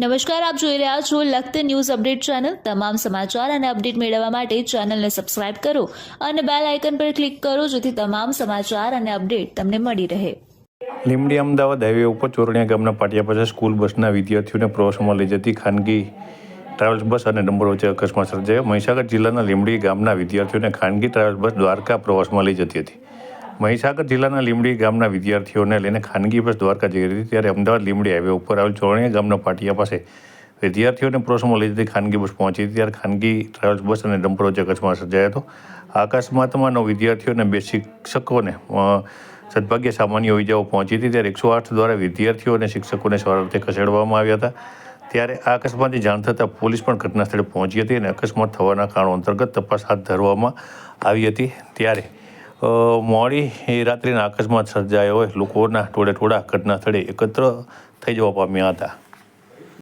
નમસ્કાર, આપ જોઈ રહ્યા છો લખત ન્યૂઝ અપડેટ ચેનલ. તમામ સમાચાર અને અપડેટ મેળવવા માટે ચેનલને સબસ્ક્રાઇબ કરો અને બેલ આઇકન પર ક્લિક કરો જેથી તમામ સમાચાર અને અપડેટ તમને મળી રહે. લીમડી અમદાવાદ હાઈવે ઉપર ચોરણિયા ગામના પાટિયા પાસે સ્કૂલ બસના વિદ્યાર્થીઓને પ્રવાસમાં લઈ જતી ખાનગી ટ્રાવેલ્સ બસ અને નંબર વચ્ચે અકસ્માત સર્જાયો. મહીસાગર જિલ્લાના લીમડી ગામના વિદ્યાર્થીઓને ખાનગી ટ્રાવેલ્સ બસ દ્વારકા પ્રવાસમાં લઈ જતી હતી. મહીસાગર જિલ્લાના લીમડી ગામના વિદ્યાર્થીઓને લઈને ખાનગી બસ દ્વારકા જઈ રહી હતી ત્યારે અમદાવાદ લીમડી હાઈવે ઉપર આવેલ ચોરણીયા ગામના પાટિયા પાસે વિદ્યાર્થીઓને પ્રોસમાં લઈ જતી ખાનગી બસ પહોંચી હતી ત્યારે ખાનગી ટ્રાવેલ્સ બસ અને ડમ્પર વચ્ચે અકસ્માત સર્જાયો હતો. આ અકસ્માતમાં નવ વિદ્યાર્થીઓ અને બે શિક્ષકોને સદભાગ્ય સામાન્ય ઇજાઓ પહોંચી હતી ત્યારે એકસો આઠ દ્વારા વિદ્યાર્થીઓ અને શિક્ષકોને સારવાર ખસેડવામાં આવ્યા હતા. ત્યારે આ અકસ્માતની જાણ થતાં પોલીસ પણ ઘટના સ્થળે પહોંચી હતી અને અકસ્માત થવાના કારણો અંતર્ગત તપાસ હાથ ધરવામાં આવી હતી ત્યારે મોડી રાત્રિના અકસ્માત સર્જાયો હોય, લોકોના ટોળે ટોળા ઘટના સ્થળે એકત્ર થઈ જવા પામ્યા હતા.